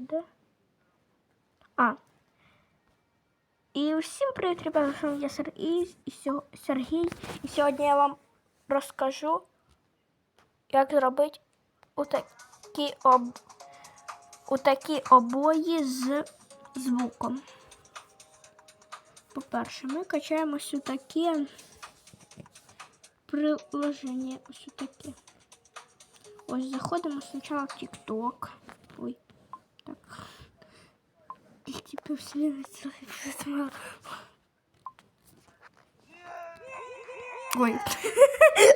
да? А. І всім привіт, ребята, з вами я Сергій, і сьо- Сергій. І сьогодні я вам розкажу, як зробити отакі, об... отакі обої з звуком. По-перше, ми качаємо ось таке приложення. Ось таке. Ось заходимо спочатку в TikTok. Ой, так. Типа вселенная целая Ой.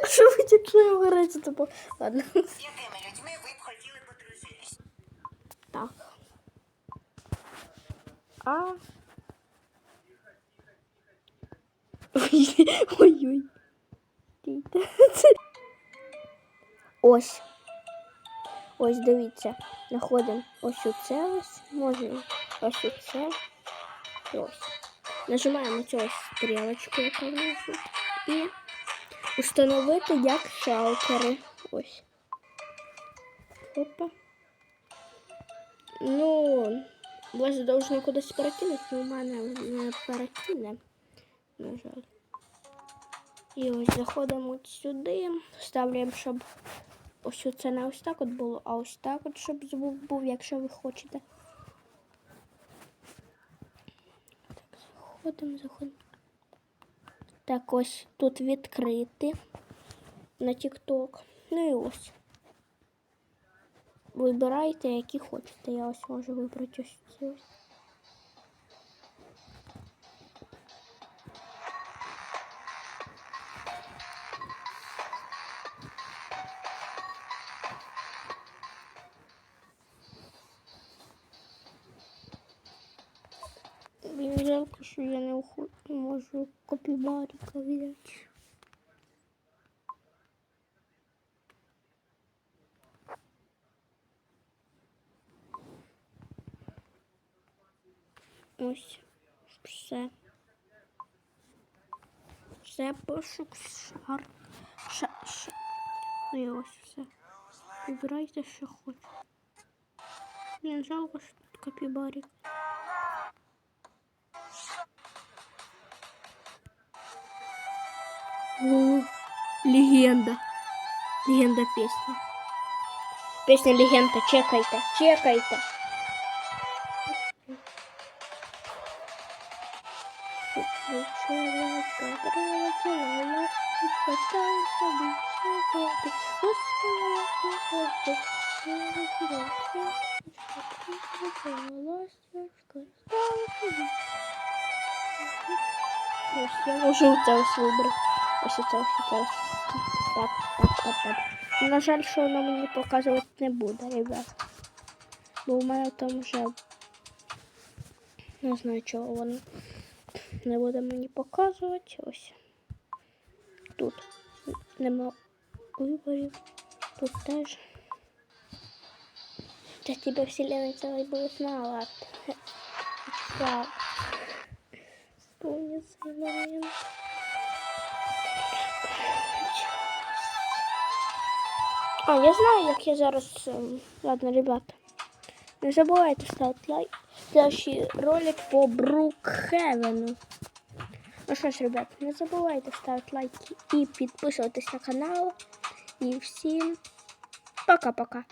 Що ви якщо я вгорається, ладно. З якими людьми ви б хотіли подружитись? Так. А. Ой, ой. Стійте. Ось. Ось дивіться. Знаходимо ось оце ось. Можна ось. І ось. Нажимаємо цю стрілочку, яка в тут. І установити як шалкери. Ось. Опа. Ну, вас должно кудись перекинути, але у мене не перекине, на жаль. І ось заходимо от сюди, ставляємо, щоб ось це не ось так от було, а ось так от, щоб звук був, якщо ви хочете. Заходимо, заходимо. Так, ось тут відкрити на TikTok. Ну і ось. Вибирайте, які хочете. Я ось можу вибрати ось ці Мені жалко, що я не не можу копібарика взяти. Ось все. Все пошук шар. Ша, ша. І ось все. Вибирайте, що хочете. Мені жалко, що тут копібарик. О, легенда. Легенда песни. Песня легенда, чекайте, чекайте. Я можу це ось вибрати. Ось це, ось. Так, так, так, так. На жаль, що воно мені показувати не буде, ребят. Бо у мене там вже не знаю, чого воно не буде мені показувати. Ось. Тут нема виборів. Тут теж. Та тебе вселенная целой будет знала. Так. Помню цей А, я знаю, як я зараз. ем, Ладно, ребята. Не забувайте ставити лайк. Следующий ролик по Брукхевену. Ну що ж, ребята, не забувайте ставити лайки і підписуватись на канал. І всім пока-пока.